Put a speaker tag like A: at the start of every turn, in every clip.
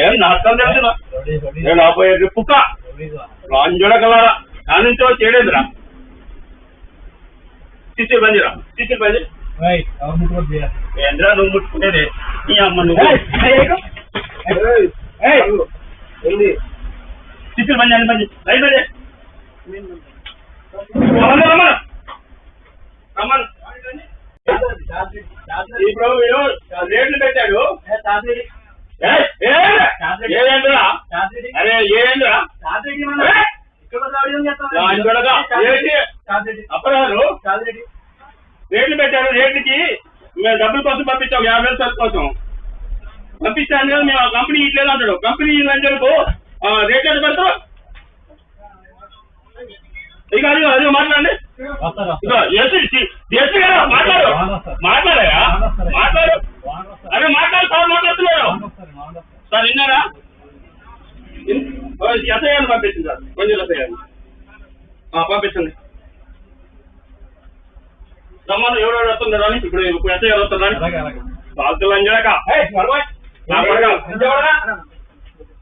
A: ఏం నష్టం తెలుసునా నేను రాబోయే పుక్క రాంజోడ కలరా? ఆనంతో చేయలేదురా సిసి బందిరా సిసి బంది ఏంద్రా నువ్వు ముట్టుకునేది? ఈ అమ్మ నువ్వు. సిసి బంది అని బంది రైట్ బంది ఇప్పుడు వీడు రేట్లు పెట్టాడు. ఏంద్రా? అరే ఏంద్రా? అప్పరారు రేట్లు పెట్టారు రేట్లకి. మేము డబ్బుల కోసం పంపించాం యాభై వేల సరుకు కోసం. పంపించాను కదా మేము కంపెనీ ఇట్లేదు అంటాడు. కంపెనీ లంచలకు రేట్ ఎంత పెడతారు? ఇక అది అది మాట్లాడండి. ఎస్సీ కదా మాట్లాడు మాట్లాడయా మాట్లాడు అరే మాట్లాడు సార్ మాట్లాడుతున్నారు సార్ విన్నారా ఎస్ఐ గారిని పంపించండి సార్ కొంచెం ఎస్ఐ గారిని ఆ, పంపించండి రమ్మను ఎవరెవరు వస్తున్నారు అని ఇప్పుడు ఇప్పుడు ఎస్ఐ గారు వస్తున్నారు బాధ్యులు అంజాక నా కొడక నా కొడక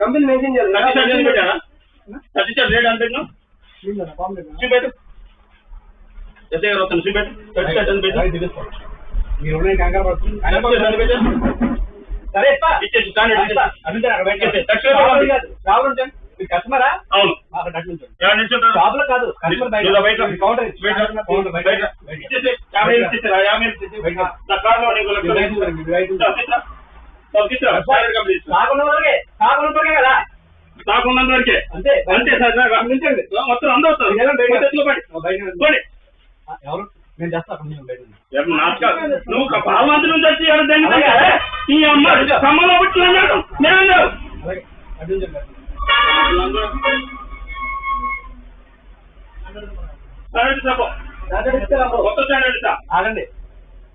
B: కంపెనీ మెన్షన్ చేయాలి.
A: థర్టీ షర్ట్ రేట్ పెట్టినా చూపెట్టు. ఎస్ఐ గారు వస్తాను చూపెట్టు. థర్టీ షర్ట్ ఎంత పెట్టు
B: మీరు కంగారు పడుతుంది సరే.
A: ఇచ్చేసి
B: రావులు కస్టమరా?
A: అవును?
B: షాపులో కాదు కస్టమర్ బయట. కౌంటర్
A: బయట.
B: కౌంటర్ బయట.
A: బయట. ఇచ్చేసి యాభై వేలు ఇచ్చేసిరా, యాభై వేలు ఇచ్చేసి.
B: కదా?
A: వరకే
B: అంతే.
A: అంతే సార్. మొత్తం అందరూ వస్తారు.
B: ఎవరు? నేను?
A: నువ్వు నుంచి వచ్చి ఎవరు దాన్ని? ఈ అమ్మ కమ్మలో పుట్టి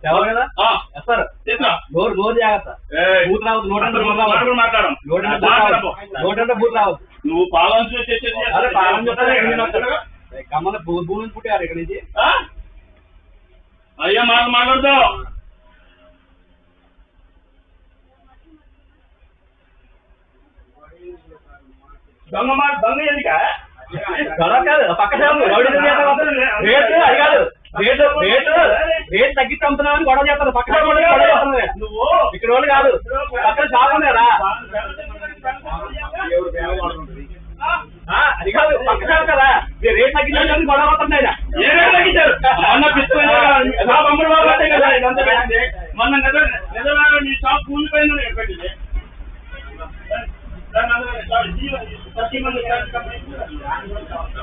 B: ఎవరు కదా?
A: తీసురా.
B: నోరు నోరు జాగ్రత్త. బూత్ రావద్దు నోట్ అంటే
A: అసలు
B: బూత్ రావద్దు.
A: కూడా మాట్లాడను.
B: నోట్ అంటే బూత్
A: మాట్లాడకు.
B: రావద్దు. నోట్ అంటే బూత్ రావద్దు.
A: నువ్వు పాలన
B: అరే పాలన భూ నుంచి పుట్టారు ఇక్కడ నుంచి?
A: అయ్యా మాట మాట్లాడతావు దొంగ మాట దొంగ ఎందుక?
B: పక్క రేటు అది కాదు. రేటు రేటు రేట్ తగ్గించి అమ్ముతున్నామని గొడవ చేస్తారు పక్క షాపు వాళ్ళు గొడవ చేస్తున్నారు
A: నువ్వు
B: ఇక్కడ వాళ్ళు కాదు. పక్కన షాప్ ఉన్నారా అది కాదు పక్క షాప్ కదా. మీరు రేట్ తగ్గించాలని గొడవ అవుతున్నాయి.
A: ఏ రేటు తగ్గించారు? మొన్న పిస్తున్న నా బొమ్మడు బాబు కదా. ఇదంతా మొన్న నిజ నిజమైన నీ షాప్ కూలిపోయింది నేను పెట్టింది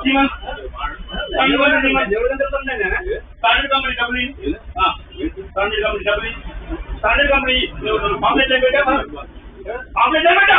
A: జీవన్ జీవన్ జీవన్ డబ్బులు ఆ, స్టాండర్డ్ కంపెనీ డబ్బులు స్టాండర్డ్ కంపెనీ పాంప్లెట్ ఏం పెట్టా పాంప్లెట్ ఏం పెట్టా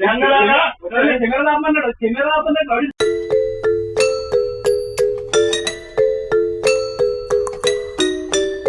B: అన్నాడు. సింగరాగా